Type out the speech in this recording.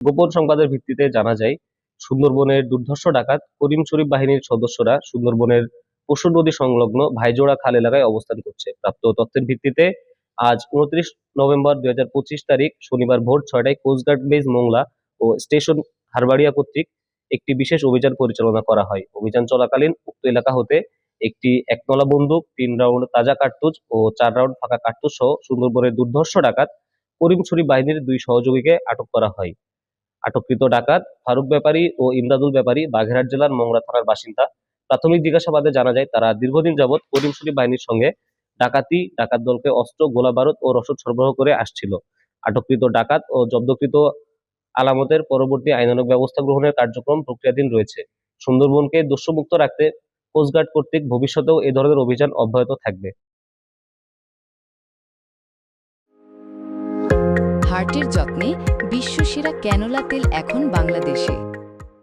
গোপন সংবাদের ভিত্তিতে জানা যায়, সুন্দরবনের দুর্ধর্ষ ডাকাত করিম শরীফ বাহিনীর সদস্যরা সুন্দরবনের পশু নদী সংলগ্ন ভাইজোড়া খাল এলাকায় অবস্থান করছে। প্রাপ্ত তথ্যের ভিত্তিতে আজ উনত্রিশ নভেম্বর দুই হাজার পঁচিশ তারিখ শনিবার ভোর ছয়টায় কোস্টগার্ড বেজ মোংলা ও স্টেশন হারবাড়িয়া কর্তৃক একটি বিশেষ অভিযান পরিচালনা করা হয়। অভিযান চলাকালীন উক্ত এলাকা হতে একটি একতলা বন্দুক, তিন রাউন্ড তাজা কার্তুজ ও চার রাউন্ড ফাঁকা কার্তুজ সহ সুন্দরবনের দুর্ধর্ষ ডাকাত করিম শরীফ বাহিনীর দুই সহযোগীকে আটক করা হয়। আটককৃত ডাকাত ফারুক ব্যাপারী ও ইমদাদুল ব্যাপারী বাগেরহাট জেলার মংলা থানার বাসিন্দা। প্রাথমিক জিজ্ঞাসাবাদে জানা যায়, তারা দীর্ঘদিন যাবৎ করিম বাহিনীর সঙ্গে ডাকাতি, ডাকাত দলকে অস্ত্র, গোলা বারুদ ও রসদ সরবরাহ করে আসছিল। আটককৃত ডাকাত ও জব্দকৃত আলামতের পরবর্তী আইনানুগ ব্যবস্থা গ্রহণের কার্যক্রম প্রক্রিয়াধীন রয়েছে। সুন্দরবনকে দস্যুমুক্ত রাখতে কোস্টগার্ড কর্তৃক ভবিষ্যতেও এ ধরনের অভিযান অব্যাহত থাকবে। হার্টের যত্নে বিশ্বসেরা ক্যানোলা তেল এখন বাংলাদেশে।